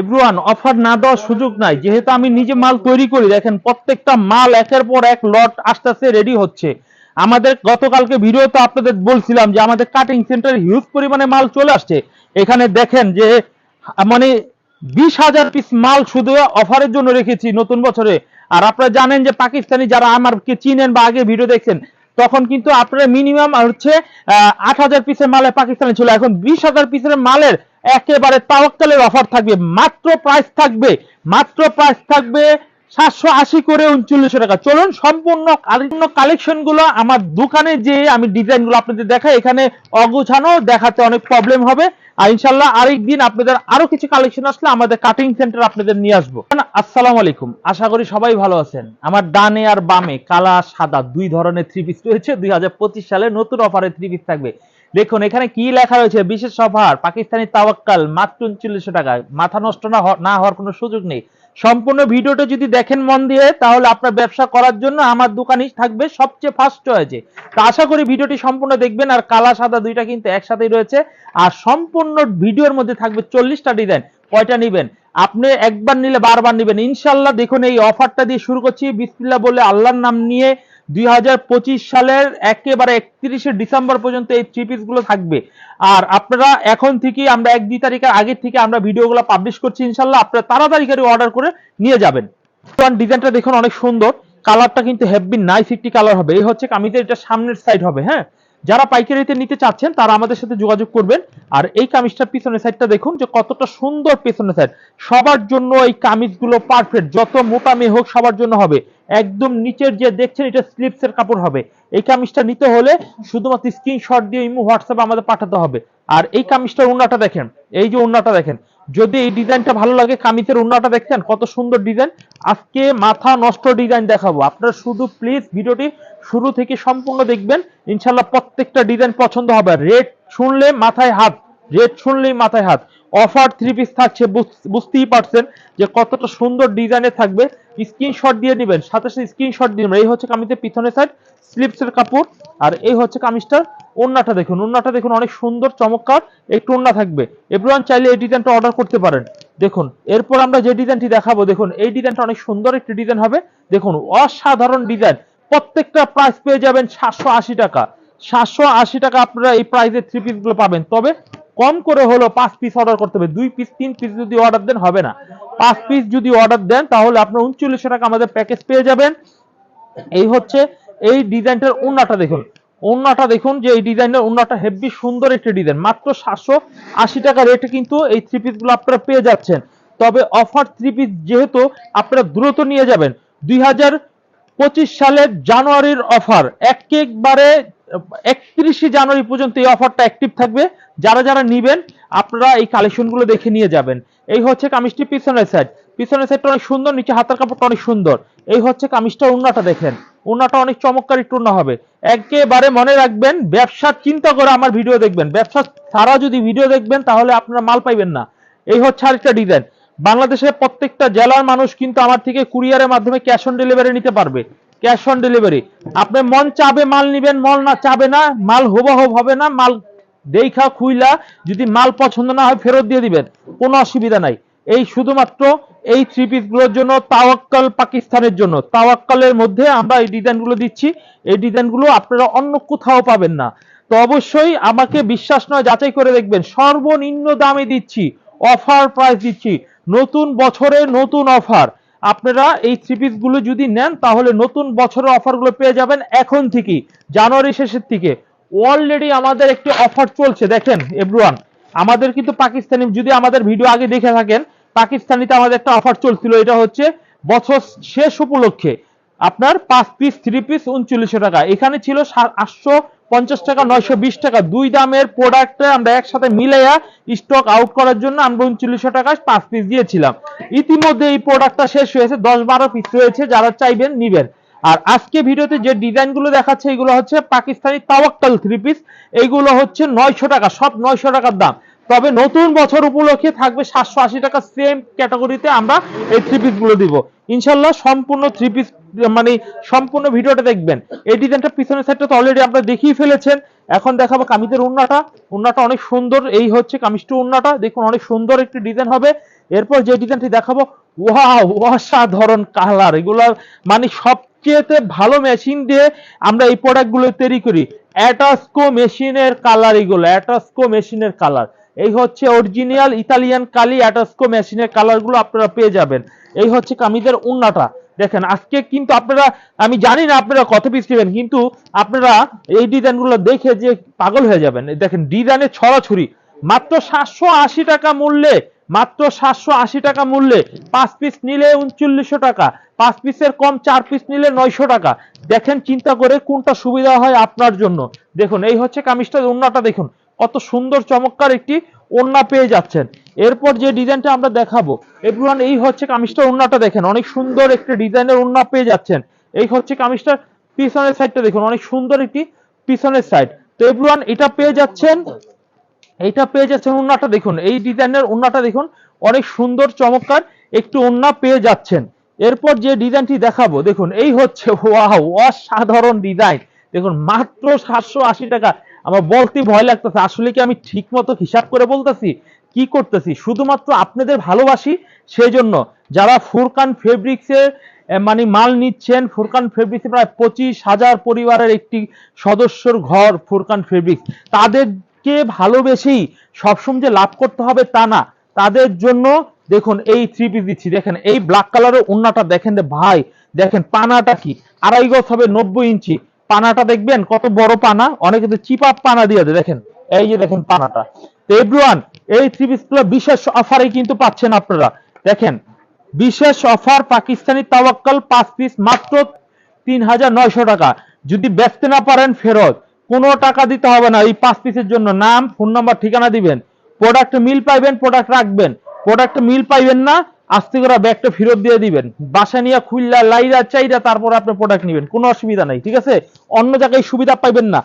Everyone offer না দেওয়ার সুযোগ নাই। যেহেতু আমি নিজে মাল তৈরি করি, দেখেন প্রত্যেকটা মাল একের পর এক লট আস্তে আস্তে রেডি হচ্ছে। আমাদের গতকালকে ভিডিওতে আপনাদের বলছিলাম যে আমাদের কাটিং সেন্টারে হিউজ পরিমাণে মাল চলে আসছে। এখানে দেখেন যে মানে বিশ হাজার পিস মাল শুধু অফারের জন্য রেখেছি নতুন বছরে। আর আপনারা জানেন যে পাকিস্তানি যারা আমারকে চিনেন বা আগে ভিডিও দেখছেন, তখন কিন্তু আপনারা মিনিমাম হচ্ছে আট হাজার পিসের মালে পাকিস্তানি ছিল এখন বিশ হাজার পিসের মালের একেবারে তাওয়াক্কালের অফার থাকবে। মাত্র প্রাইস থাকবে, মাত্র প্রাইস থাকবে সাতশো আশি করে উনচল্লিশশো টাকা। চলুন সম্পূর্ণ কালেকশনগুলো আমার দোকানে যে আমি ডিজাইনগুলো আপনাদের দেখাই, এখানে অগোছানো দেখাতে অনেক প্রবলেম হবে। আর ইনশাল্লাহ আরেকদিন আপনাদের আরও কিছু কালেকশন আসলে আমাদের কাটিং সেন্টার আপনাদের নিয়ে আসব। আসসালামু আলাইকুম। আশা করি সবাই ভালো আছেন। আমার ডানে আর বামে কালা, সাদা, দুই ধরনের থ্রি পিস রয়েছে। দুই হাজার পঁচিশ সালে নতুন অফারে থ্রি পিস থাকবে। দেখুন, এখানে কি লেখা রয়েছে? বিশেষ অফার পাকিস্তানি তাওয়াক্কাল, মাত্র উনচল্লিশশো টাকায়। মাথা নষ্ট না না হওয়ার কোনো সুযোগ নেই। সম্পূর্ণ ভিডিওটা যদি দেখেন মন দিয়ে, তাহলে আপনার ব্যবসা করার জন্য আমার দোকানই থাকবে সবচেয়ে ফার্স্ট চয়েছে তো আশা করি ভিডিওটি সম্পূর্ণ দেখবেন, আর কালা, সাদা দুইটা কিন্তু একসাথেই রয়েছে। আর সম্পূর্ণ ভিডিওর মধ্যে থাকবে চল্লিশটা ডিজাইন কয়টা নিবেন? আপনি একবার নিলে বারবার নিবেন। ইনশাল্লাহ দেখুন, এই অফারটা দিয়ে শুরু করছি। বিসমিল্লাহ বলে আল্লাহর নাম নিয়ে দুই হাজার পঁচিশ সালের একেবারে একত্রিশে ডিসেম্বর পর্যন্ত এই থ্রি পিসগুলো থাকবে। আর আপনারা এখন থেকে আমরা এক দুই তারিখের আগের থেকে আমরা ভিডিওগুলো পাবলিশ করছি, ইনশাল্লাহ আপনারা তাড়াতাড়ি করে অর্ডার করে নিয়ে যাবেন। ডিজাইনটা দেখুন অনেক সুন্দর কালারটা কিন্তু হেভি নাইস একটি কালার হবে। এই হচ্ছে কামিজের, এটা সামনের সাইড হবে হ্যাঁ? যারা পাইকারিতে নিতে চাচ্ছেন, তারা আমাদের সাথে যোগাযোগ করবেন। আর এই কামিজটার পিছনের সাইডটা দেখুন, যে কতটা সুন্দর পেছনের সাইড সবার জন্য এই কামিজগুলো পারফেক্ট যত মোটা মেয়ে হোক সবার জন্য হবে। একদম নিচের যে দেখছেন, এটা স্লিপসের কাপড় হবে। এই কামিজটা নিতে হলে শুধুমাত্র স্ক্রিনশট দিয়ে ইমো, হোয়াটসঅ্যাপে আমাদের পাঠাতে হবে। আর এই কামিজটার ওন্নাটা দেখেন, এই যে ওন্নাটা দেখেন। যদি এই ডিজাইনটা ভালো লাগে, কামিজের ওন্নাটা দেখছেন, কত সুন্দর ডিজাইন। আজকে মাথা নষ্ট ডিজাইন দেখাবো। আপনারা শুধু প্লিজ ভিডিওটি শুরু থেকে সম্পূর্ণ দেখবেন। ইনশাল্লাহ প্রত্যেকটা ডিজাইন পছন্দ হবে। রেট শুনলে মাথায় হাত রেট শুনলেই মাথায় হাত। অফার থ্রি পিস থাকছে বুঝতেই পারছেন যে কতটা সুন্দর ডিজাইনে থাকবে। স্ক্রিনশট দিয়ে নেবেন সাথে সাথে স্ক্রিনশট দিয়ে নেবেন এই হচ্ছে কামিজের পিছনের সাইড স্লিপসের কাপড়, আর এই হচ্ছে কামিজটার ওন্নাটা দেখুন। ওন্নাটা দেখুন, অনেক সুন্দর, চমৎকার, একটু ওন্না থাকবে। এভরিওয়ান চাইলে এই ডিজাইনটা অর্ডার করতে পারেন। দেখুন, এরপর আমরা যে ডিজাইনটি দেখাবো, দেখুন, এই ডিজাইনটা অনেক সুন্দর একটি ডিজাইন হবে। দেখুন, অসাধারণ ডিজাইন প্রত্যেকটা প্রাইস পেয়ে যাবেন সাতশো আশি টাকা। সাতশো আশি টাকা আপনারা এই প্রাইসে থ্রি পিসগুলো পাবেন। তবে কম করে হলো পাঁচ পিস অর্ডার করতে হবে। দুই পিস তিন পিস যদি অর্ডার দেন, হবে না। পাঁচ পিস যদি অর্ডার দেন, তাহলে আপনার উনচল্লিশশো টাকা আমাদের প্যাকেজ পেয়ে যাবেন। এই হচ্ছে এই ডিজাইনটার ওন্নাটা দেখুন। ওন্নাটা দেখুন যে এই ডিজাইনের ওন্নাটা হেভি সুন্দর একটি ডিজাইন। মাত্র সাতশো আশি টাকা রেটে কিন্তু এই থ্রি পিসগুলো আপনারা পেয়ে যাচ্ছেন। তবে অফার থ্রি পিস যেহেতু আপনারা দ্রুত নিয়ে যাবেন। দুই হাজার পঁচিশ সালের জানুয়ারির অফার এক একেবারে একত্রিশে জানুয়ারি পর্যন্ত এই অফারটা অ্যাক্টিভ থাকবে। যারা যারা নিবেন, আপনারা এই কালেকশনগুলো দেখে নিয়ে যাবেন। এই হচ্ছে কামিজটি পিছনের সাইড পিছনের সাইডটা অনেক সুন্দর, নিচে হাতের কাপড়টা অনেক সুন্দর। এই হচ্ছে কামিজটা উন্নাটা দেখেন। উন্নাটা অনেক চমৎকার একটু উন্না হবে। একেবারে মনে রাখবেন ব্যবসার চিন্তা করে আমার ভিডিও দেখবেন। ব্যবসা ছাড়া যদি ভিডিও দেখবেন, তাহলে আপনারা মাল পাইবেন না। এই হচ্ছে আরেকটা ডিজাইন বাংলাদেশের প্রত্যেকটা জেলার মানুষ কিন্তু আমার থেকে কুরিয়ারের মাধ্যমে ক্যাশ অন ডেলিভারি নিতে পারবে। Cash on delivery. আপনি মন চাবে, মাল নিবেন, মন না চাবে না, মাল হুবহুব হবে না, মাল দেখা খুইলা যদি মাল পছন্দ না হয় ফেরত দিয়ে দিবেন। কোনো অসুবিধা নাই। এই শুধুমাত্র এই থ্রি পিসগুলোর জন্য, তাওয়াক্কাল পাকিস্তানের জন্য। তাওয়াক্কালের মধ্যে আমরা এই ডিজাইনগুলো দিচ্ছি। এই ডিজাইনগুলো আপনারা অন্য কোথাও পাবেন না। তো অবশ্যই আমাকে বিশ্বাস নয়, যাচাই করে দেখবেন। সর্বনিম্ন দামে দিচ্ছি। অফার প্রাইস দিচ্ছি। নতুন বছরে নতুন অফার। আপনারা এই থ্রি পিসগুলো যদি নেন, তাহলে নতুন বছরের অফারগুলো পেয়ে যাবেন এখন থেকেই, জানুয়ারি শেষের থেকে অলরেডি আমাদের একটি অফার চলছে, দেখেন এভরিওয়ান আমাদের কিন্তু পাকিস্তানি, যদি আমাদের ভিডিও আগে দেখে থাকেন, পাকিস্তানিতে আমাদের একটা অফার চলছিল, এটা হচ্ছে বছর শেষ উপলক্ষে। আপনার পাঁচ পিস থ্রি পিস উনচল্লিশশো টাকা। এখানে ছিল আটশো পঞ্চাশ টাকা, নয়শো বিশ টাকা। দুই দামের প্রোডাক্ট আমরা একসাথে মিলাইয়া স্টক আউট করার জন্য আমরা উনচল্লিশশো টাকা পাঁচ পিস দিয়েছিলাম। ইতিমধ্যে এই প্রোডাক্টটা শেষ হয়েছে, দশ বারো পিস রয়েছে, যারা চাইবেন নিবেন। আর আজকে ভিডিওতে যে ডিজাইনগুলো দেখাচ্ছে, এগুলো হচ্ছে পাকিস্তানি তাওয়াক্কাল থ্রি পিস এইগুলো হচ্ছে নয়শো টাকা, সব নয়শো টাকার দাম। তবে নতুন বছর উপলক্ষে থাকবে সাতশো আশি টাকা সেম ক্যাটাগরিতে আমরা এই থ্রি পিসগুলো দিব। ইনশাল্লাহ সম্পূর্ণ থ্রি পিস মানে সম্পূর্ণ ভিডিওটা দেখবেন। এই ডিজাইনটা পিছনের সাইডটা তো অলরেডি আপনারা দেখিয়ে ফেলেছেন। এখন দেখাবো কামিজের উন্নাটা। উন্নাটা অনেক সুন্দর। এই হচ্ছে কামিজটা উন্নাটা। দেখুন, অনেক সুন্দর একটি ডিজাইন হবে। এরপর যে ডিজাইনটি দেখাবো, ওয়াও, অসাধারণ কালার এগুলো মানে সবচেয়ে ভালো মেশিন দিয়ে আমরা এই প্রোডাক্টগুলো তৈরি করি। অ্যাটাস্কো মেশিনের কালার এগুলো অ্যাটাস্কো মেশিনের কালার এই হচ্ছে অরিজিনাল ইতালিয়ান কালি অ্যাটাস্কো মেশিনের কালারগুলো আপনারা পেয়ে যাবেন। এই হচ্ছে কামিজের উন্নাটা। দেখেন, আজকে কিন্তু আপনারা, আমি জানি না আপনারা কত পিস নেবেন, কিন্তু আপনারা এই ডিজাইনগুলো দেখে যে পাগল হয়ে যাবেন। দেখেন ডিজাইনের ছড়াছড়ি। মাত্র সাতশো আশি টাকা মূল্যে, মাত্র সাতশো আশি টাকা মূল্যে পাঁচ পিস নিলে উনচল্লিশশো টাকা, পাঁচ পিসের কম চার পিস নিলে নয়শো টাকা। দেখেন, চিন্তা করে কোনটা সুবিধা হয় আপনার জন্য। দেখুন, এই হচ্ছে কামিজটার ওড়নাটা দেখুন। কত সুন্দর চমৎকার একটি ওড়না পেয়ে যাচ্ছেন। এরপর যে ডিজাইনটা আমরা দেখাবো, এভরিওয়ান এই হচ্ছে কামিজটা ওড়নাটা দেখেন, অনেক সুন্দর একটি ডিজাইনের ওড়না পেয়ে যাচ্ছেন। এই হচ্ছে কামিজটার পিছনের সাইডটা দেখুন, অনেক সুন্দর একটি পিছনের সাইড তো এভরিওয়ান এটা পেয়ে যাচ্ছেন এইটা পেয়ে যাচ্ছেন ওন্নাটা দেখুন, এই ডিজাইনের ওন্নাটা দেখুন, অনেক সুন্দর চমৎকার একটু ওন্না পেয়ে যাচ্ছেন। এরপর যে ডিজাইনটি দেখাবো, দেখুন, এই হচ্ছে, ওয়াও, অসাধারণ ডিজাইন। দেখুন, মাত্র সাতশো আশি টাকা আমার বলতে ভয় লাগতেছে, আসলে কি আমি ঠিক মতো হিসাব করে বলতেছি? কি করতেছি? শুধুমাত্র আপনাদের ভালোবাসি সেই জন্য যারা ফুরকান ফেব্রিক্সের মানে মাল নিচ্ছেন, ফুরকান ফেব্রিক্সে প্রায় পঁচিশ হাজার পরিবারের একটি সদস্যর ঘর ফুরকান ফেব্রিক্স, তাদেরকে ভালোবেসেই সবসময় যে লাভ করতে হবে তা না। তাদের জন্য দেখুন, এই থ্রি পিস দিচ্ছি। দেখেন, এই ব্ল্যাক কালারের উন্নাটা দেখেন ভাই। দেখেন, পানাটা কি? আড়াই গজ হবে নব্বই ইঞ্চি। পানাটা দেখবেন, কত বড় পানা, অনেকে তো চিপা পানা দিয়ে দেখেন, এই যে দেখেন পানাটা। এভরিওয়ান এই থ্রি পিসগুলো বিশেষ অফারে কিন্তু পাচ্ছেন আপনারা। দেখেন, বিশেষ অফার পাকিস্তানি তাওয়াক্কাল পাঁচ পিস মাত্র তিন হাজার নয়শো টাকা। যদি বেচতে না পারেন ফেরত, কোনো টাকা দিতে হবে না, এই পাঁচ পিসের জন্য। নাম ফোন নাম্বার ঠিকানা দিবেন। প্রোডাক্ট মিল পাইবেন প্রোডাক্ট রাখবেন। প্রোডাক্ট মিল পাইবেন না আস্তে করে ব্যাগটা ফেরত দিয়ে দিবেন। বাসা নিয়ে খুললা লাইরা, চাইরা তারপর আপনি প্রোডাক্ট নেবেন। কোনো অসুবিধা নাই, ঠিক আছে? অন্য জায়গায় সুবিধা পাইবেন না।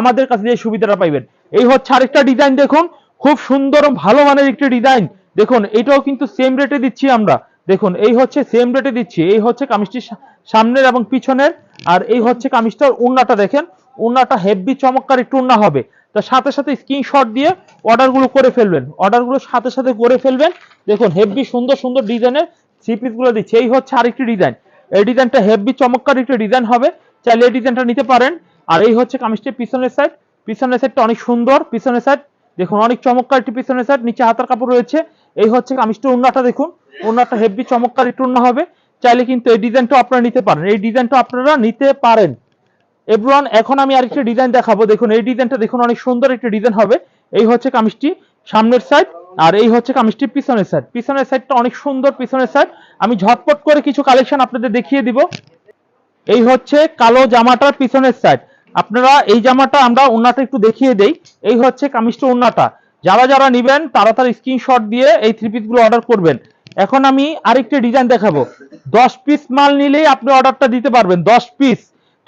আমাদের কাছে যে সুবিধাটা পাইবেন। এই হচ্ছে আরেকটা ডিজাইন দেখুন। খুব সুন্দর ভালো মানের একটি ডিজাইন দেখুন, এটাও কিন্তু সেম রেটে দিচ্ছি আমরা। দেখুন, এই হচ্ছে সেম রেটে দিচ্ছি। এই হচ্ছে কামিজটির সামনের এবং পিছনের। আর এই হচ্ছে কামিজটার উন্নাটা দেখেন। উন্নাটা হেভি চমৎকার একটু উন্না হবে। তো সাথে সাথে স্ক্রিনশট দিয়ে অর্ডারগুলো করে ফেলবেন। অর্ডারগুলো সাথে সাথে করে ফেলবেন। দেখুন হেভি সুন্দর সুন্দর ডিজাইনের থ্রি দিচ্ছে। এই হচ্ছে আরেকটি ডিজাইন এই ডিজাইনটা হেভি চমৎকার একটি ডিজাইন হবে। চাইলে এই ডিজাইনটা নিতে পারেন। আর এই হচ্ছে কামিজটির পিছনের সাইড পিছনের সাইডটা অনেক সুন্দর। পিছনের সাইড দেখুন, অনেক চমৎকার একটি পিছনের সাইড নিচে হাতার কাপড় রয়েছে। এই হচ্ছে কামিজটির উন্নাটা, দেখুন। উন্নাটা হেভি চমৎকার একটু উন্না হবে। চাইলে কিন্তু এই ডিজাইনটা আপনারা নিতে পারেন। এই ডিজাইনটা আপনারা নিতে পারেন। এভরিওয়ান এখন আমি আরেকটা ডিজাইন দেখাবো। দেখুন, এই ডিজাইনটা দেখুন, অনেক সুন্দর একটা ডিজাইন হবে। এই হচ্ছে কামিজটি সামনের সাইড আর এই হচ্ছে কামিজটির পিছনের সাইড পিছনের সাইডটা অনেক সুন্দর, পিছনের সাইড আমি ঝটপট করে কিছু কালেকশন আপনাদের দেখিয়ে দিব। এই হচ্ছে কালো জামাটার পিছনের সাইড আপনারা এই জামাটা আমরা উন্নাটা একটু দেখিয়ে দেই। এই হচ্ছে কামিজটা উন্নাটা যারা যারা নিবেন, তার স্ক্রিনশট দিয়ে এই থ্রি পিসগুলো অর্ডার করবেন। এখন আমি আরেকটি ডিজাইন দেখাবো। দশ পিস মাল নিলেই আপনি অর্ডারটা দিতে পারবেন, দশ পিস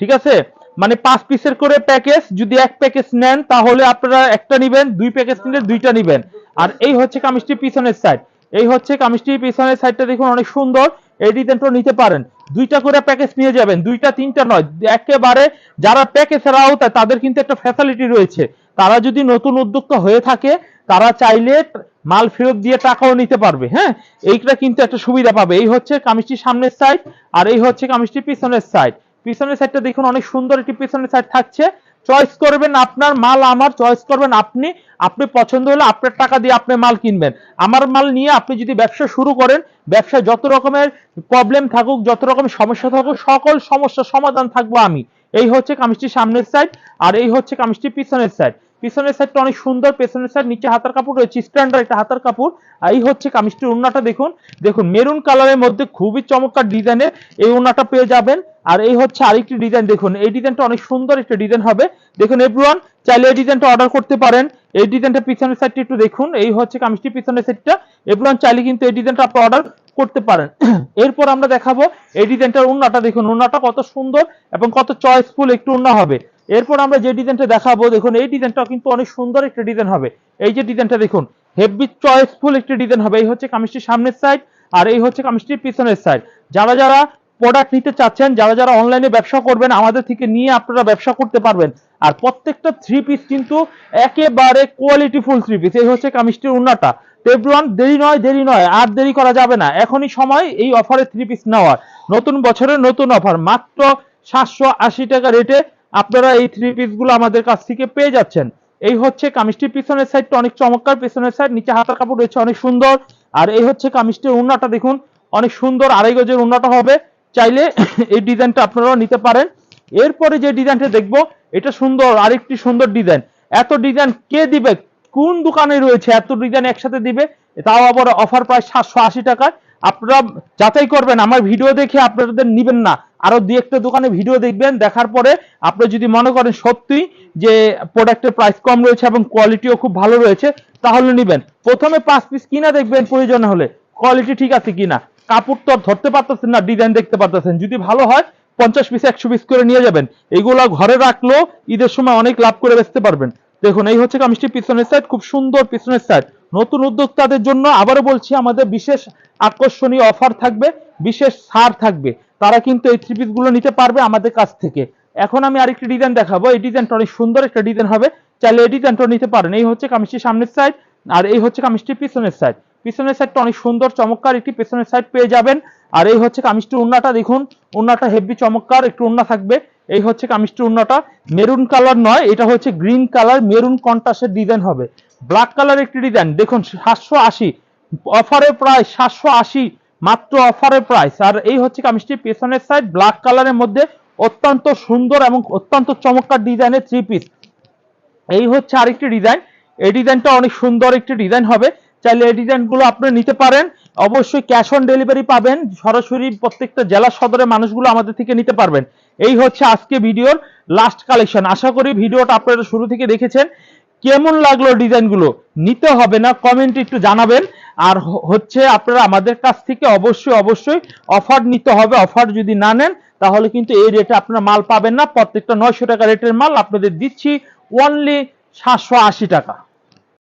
ঠিক আছে? মানে পাঁচ পিসের করে প্যাকেজ, যদি এক প্যাকেজ নেন, তাহলে আপনারা একটা নিবেন, দুই প্যাকেজ নিলে দুইটা নিবেন। আর এই হচ্ছে কামিজটির পিছনের সাইড এই হচ্ছে কামিজটির পিছনের সাইডটা দেখুন অনেক সুন্দর। এই ডিজাইনটা নিতে পারেন। দুইটা করে প্যাকেজ নিয়ে যাবেন। দুইটা, তিনটা নয়, একেবারে যারা প্যাকেজের আওতায় তাদের কিন্তু একটা ফ্যাসিলিটি রয়েছে। তারা যদি নতুন উদ্যোক্তা হয়ে থাকে, তারা চাইলে মাল ফেরত দিয়ে টাকাও নিতে পারবে হ্যাঁ? এইটা কিন্তু একটা সুবিধা পাবে। এই হচ্ছে কামিজটির সামনের সাইড আর এই হচ্ছে কামিজটির পিছনের সাইড পিছনের সাইডটা দেখুন, অনেক সুন্দর একটি পিছনের সাইড থাকছে। চয়েস করবেন আপনার মাল আমার চয়েস করবেন আপনি। আপনি পছন্দ হলে আপনার টাকা দিয়ে আপনি মাল কিনবেন। আমার মাল নিয়ে আপনি যদি ব্যবসা শুরু করেন, ব্যবসায় যত রকমের প্রবলেম থাকুক, যত রকমের সমস্যা থাকুক, সকল সমস্যার সমাধান থাকব আমি। এই হচ্ছে কামিজটির সামনের সাইড আর এই হচ্ছে কামিজটির পিছনের সাইড পিছনের সাইডটা অনেক সুন্দর, পেছনের সাইড নিচে হাতার কাপড় রয়েছে স্ট্যান্ডার্ড একটা হাতার কাপড়। আর এই হচ্ছে কামিজটির উন্নাটা দেখুন। দেখুন মেরুন কালারের মধ্যে খুবই চমৎকার ডিজাইনের এই উন্নাটা পেয়ে যাবেন। আর এই হচ্ছে আরেকটি ডিজাইন দেখুন, এই ডিজাইনটা অনেক সুন্দর একটা ডিজাইন হবে। দেখুন এভরিওয়ান চাইলে এই ডিজাইনটা অর্ডার করতে পারেন। এই ডিজাইনটা পিছনের সাইডটা একটু দেখুন। এই হচ্ছে কামিজটির পিছনের সাইডটা এভরিওয়ান চাইলে কিন্তু এই ডিজাইনটা আপনি অর্ডার করতে পারেন। এরপর আমরা দেখাবো এই ডিজাইনটার উন্নাটা দেখুন উন্নাটা কত সুন্দর এবং কত চয়েসফুল একটু উন্না হবে। এরপর আমরা যে ডিজাইনটা দেখাবো, দেখুন, এই ডিজাইনটা কিন্তু অনেক সুন্দর একটা ডিজাইন হবে। এই যে ডিজাইনটা দেখুন হেভি চয়েসফুল একটি ডিজাইন হবে। এই হচ্ছে কামিজটির সামনের সাইড আর এই হচ্ছে কামিজটির পিছনের সাইড যারা যারা প্রোডাক্ট নিতে চাচ্ছেন, যারা যারা অনলাইনে ব্যবসা করবেন, আমাদের থেকে নিয়ে আপনারা ব্যবসা করতে পারবেন। আর প্রত্যেকটা থ্রি পিস কিন্তু একেবারে কোয়ালিটি ফুল থ্রি পিস এই হচ্ছে কামিজটির উন্নাটা। এভরিওয়ান দেরি নয় দেরি নয়, আর দেরি করা যাবে না। এখনই সময় এই অফারে থ্রি পিস নেওয়ার। নতুন বছরের নতুন অফার মাত্র সাতশো আশি টাকা রেটে আপনারা এই থ্রি পিসগুলো আমাদের কাছ থেকে পেয়ে যাচ্ছেন। এই হচ্ছে কামিজটির পিছনের সাইডটা অনেক চমৎকার, পিছনের সাইড নিচে হাতার কাপড় রয়েছে অনেক সুন্দর। আর এই হচ্ছে কামিজটির উন্নাটা দেখুন, অনেক সুন্দর আড়াই গজের উন্নাটা হবে। চাইলে এই ডিজাইনটা আপনারাও নিতে পারেন। এরপরে যে ডিজাইনটা দেখব, এটা সুন্দর, আরেকটি সুন্দর ডিজাইন এত ডিজাইন কে দিবে? কোন দোকানে রয়েছে এত ডিজাইন একসাথে দিবে? তাও আবার অফার প্রায় সাতশো আশি টাকায়। আপনারা যাচাই করবেন, আমার ভিডিও দেখে আপনাদের নিবেন না, আরও দুই একটা দোকানে ভিডিও দেখবেন, দেখার পরে আপনি যদি মনে করেন সত্যি যে প্রোডাক্টের প্রাইস কম রয়েছে এবং কোয়ালিটিও খুব ভালো রয়েছে, তাহলে নিবেন। প্রথমে পাঁচ পিস কিনা দেখবেন প্রয়োজন হলে কোয়ালিটি ঠিক আছে কিনা। কাপড় তো ধরতে পারতেছেন না ডিজাইন দেখতে পারতেছেন। যদি ভালো হয়, পঞ্চাশ পিস একশো পিস করে নিয়ে যাবেন। এগুলো ঘরে রাখলেও ঈদের সময় অনেক লাভ করে বেচতে পারবেন। দেখুন, এই হচ্ছে কামিজটি পিছনের সাইড খুব সুন্দর পিছনের সাইড নতুন উদ্যোক্তাদের জন্য আবারও বলছি, আমাদের বিশেষ আকর্ষণীয় অফার থাকবে, বিশেষ ছাড় থাকবে। তারা কিন্তু এই থ্রি পিসগুলো নিতে পারবে আমাদের কাছ থেকে। এখন আমি আরেকটি ডিজাইন দেখাবো। এই ডিজাইনটা অনেক সুন্দর একটা ডিজাইন হবে। চাইলে এই ডিজাইনটা নিতে পারেন। এই হচ্ছে কামিজটির সামনের সাইড আর এই হচ্ছে কামিজটির পিছনের সাইড পিছনের সাইডটা অনেক সুন্দর, চমৎকার একটি পিছনের সাইড পেয়ে যাবেন। আর এই হচ্ছে কামিজটির উন্নাটা, দেখুন, উন্নাটা হেভি চমৎকার, একটু উন্না থাকবে। এই হচ্ছে কামিজটির উন্নাটা। মেরুন কালার নয়, এটা হচ্ছে গ্রিন কালার মেরুন কন্ট্রাস্টের ডিজাইন হবে। ব্ল্যাক কালার একটি ডিজাইন দেখুন, সাতশো আশি। অফারের প্রাইস সাতশো আশি। মাত্র অফারের প্রাইস আর এই হচ্ছে কামিজটির পেছনের সাইড ব্ল্যাক কালারের মধ্যে অত্যন্ত সুন্দর এবং অত্যন্ত চমৎকার ডিজাইনের থ্রি পিস এই হচ্ছে আরেকটি ডিজাইন এই ডিজাইনটা অনেক সুন্দর একটি ডিজাইন হবে। চাইলে এই ডিজাইনগুলো আপনি নিতে পারেন। অবশ্যই ক্যাশ অন ডেলিভারি পাবেন। সরাসরি প্রত্যেকটা জেলা সদরের মানুষগুলো আমাদের থেকে নিতে পারবেন। এই হচ্ছে আজকে ভিডিওর লাস্ট কালেকশন আশা করি ভিডিওটা আপনারা শুরু থেকে দেখেছেন। কেমন লাগল ডিজাইনগুলো? নিতে হবে না কমেন্ট একটু জানাবেন। আর হচ্ছে আপনারা আমাদের কাছ থেকে অবশ্যই অবশ্যই অফার নিতে হবে। অফার যদি না নেন, তাহলে কিন্তু এই রেটে আপনারা মাল পাবেন না। প্রত্যেকটা নয়শো টাকা রেটের মাল আপনাদের দিচ্ছি। অনলি সাতশো আশি টাকা।